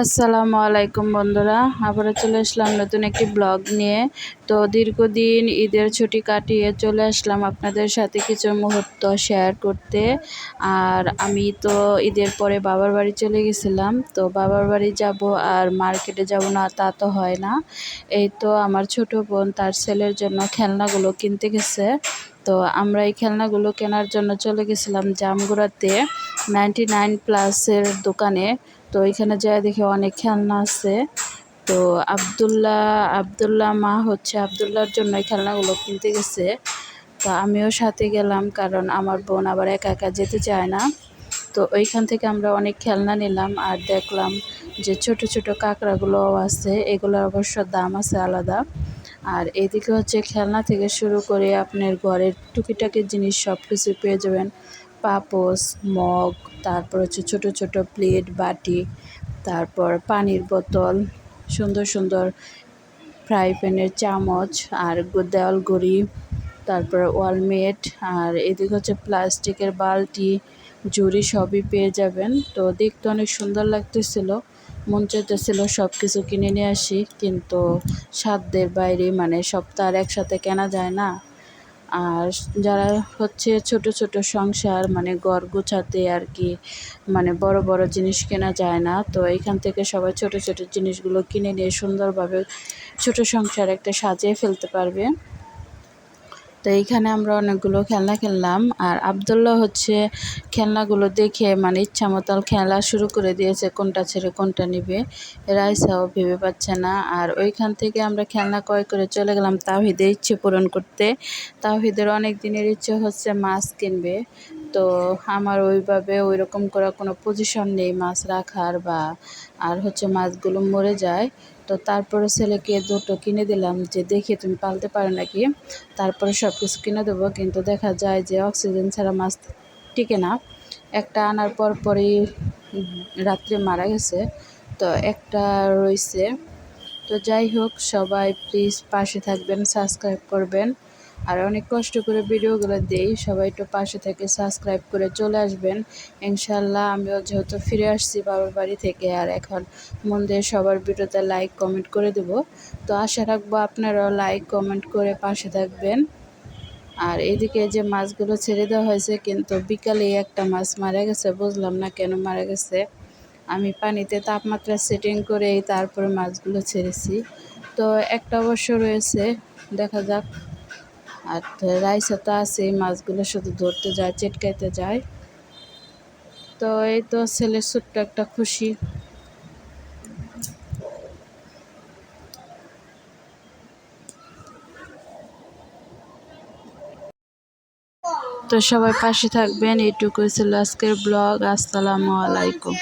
আসসালামু আলাইকুম বন্ধুরা, আবারও চলে আসলাম নতুন একটি ব্লগ নিয়ে। তো দীর্ঘদিন ঈদের ছুটি কাটিয়ে চলে আসলাম আপনাদের সাথে কিছু মুহূর্ত শেয়ার করতে। আর আমি তো ঈদের পরে বাবার বাড়ি চলে গেছিলাম, তো বাবার বাড়ি যাব আর মার্কেটে যাব না, তা তো হয় না। এই তো আমার ছোট বোন তার ছেলের জন্য খেলনাগুলো কিনতে গেছে। তো আমরা এই খেলনাগুলো কেনার জন্য চলে গেছিলাম জামগুড়াতে নাইনটি নাইন প্লাসের দোকানে। তো এখানে যায় দেখে অনেক খেলনা আছে। তো আবদুল্লাহ আবদুল্লাহ মা হচ্ছে আবদুল্লাহর জন্য এই খেলনাগুলো কিনতে গেছে। তো আমিও সাথে গেলাম কারণ আমার বোন আবার একা একা যেতে চায় না। তো ওইখান থেকে আমরা অনেক খেলনা নিলাম আর দেখলাম যে ছোট ছোট কাঁকড়াগুলোও আছে, এগুলোর অবশ্য দাম আছে আলাদা। আর এদিকে হচ্ছে খেলনা থেকে শুরু করে আপনার ঘরের টুকিটাকি জিনিস সব কিছু পেয়ে যাবেন। পাপোস মগ, তারপর হচ্ছে ছোট ছোট প্লেট, বাটি, তারপর পানির বোতল, সুন্দর সুন্দর ফ্রাই প্যানের চামচ আর দেওয়াল গড়ি তারপর ওয়ালমেট আর এদিকে হচ্ছে প্লাস্টিকের বালতি, জুড়ি সবই পেয়ে যাবেন। তো দেখতে অনেক সুন্দর লাগতেছিল, মন চাইতেছিল সব কিছু কিনে নিয়ে আসি, কিন্তু সাধ্যের বাইরে মানে আর একসাথে কেনা যায় না। আর যারা হচ্ছে ছোট ছোট সংসার মানে ঘর গোছাতে আর কি মানে বড় বড় জিনিস কেনা যায় না। তো এখান থেকে সবাই ছোট ছোট জিনিসগুলো কিনে নিয়ে সুন্দরভাবে ছোট সংসার একটা সাজিয়ে ফেলতে পারবে। তো এইখানে আমরা অনেকগুলো খেলনা খেললাম। আর আবদুল্লাহ হচ্ছে খেলনাগুলো দেখে মানে ইচ্ছা মতো খেলা শুরু করে দিয়েছে, কোনটা ছেড়ে কোনটা নিবে। রাইসাও ভেবে পাচ্ছে না। আর ওইখান থেকে আমরা খেলনা ক্রয় করে চলে গেলাম তাহিদের ইচ্ছে পূরণ করতে। তাহিদের অনেক দিনের ইচ্ছে হচ্ছে মাছ কিনবে। তো আমার ওইভাবে ওই রকম করা কোনো পজিশন নেই মাছ রাখার বা আর হচ্ছে মাছগুলো মরে যায়। তো তারপরে ছেলেকে দুটো কিনে দিলাম যে, দেখি তুমি পালতে পারো নাকি? তারপরে সব কিছু কিনে দেবো। কিন্তু দেখা যায় যে অক্সিজেন ছাড়া মাছ টিকে না। একটা আনার পর পরই রাত্রে মারা গেছে। তো একটা রয়েছে। তো যাই হোক, সবাই প্লিজ পাশে থাকবেন সাবস্ক্রাইব করবেন। আর অনেক কষ্ট করে ভিডিওগুলো দেই। সবাই একটু পাশে থেকে সাবস্ক্রাইব করে চলে আসবেন। ইনশাল্লাহ আমিও যেহেতু ফিরে আসছি বাবার বাড়ি থেকে, আর এখন মন দিয়ে সবার ভিডিওতে লাইক কমেন্ট করে দেব। তো আশা রাখব আপনারাও লাইক কমেন্ট করে পাশে থাকবেন। আর এদিকে যে মাছগুলো ছেড়ে দেওয়া হয়েছে, কিন্তু বিকালে একটা মাছ মারা গেছে, বুঝলাম না কেন মারা গেছে। আমি পানিতে তাপমাত্রা সেটিং করে তারপরে মাছগুলো ছেড়েছি। তো একটা অবশ্য রয়েছে, দেখা যাক। আর রাইসা তো আছে মাছগুলো শুধু ধরতে যায়, চেটকাইতে যায়। তো এই তো ছেলের ছোট্ট একটা খুশি। তো সবাই পাশে থাকবেন এইটুকু ছিল আজকের ব্লগ। আসসালামু আলাইকুম।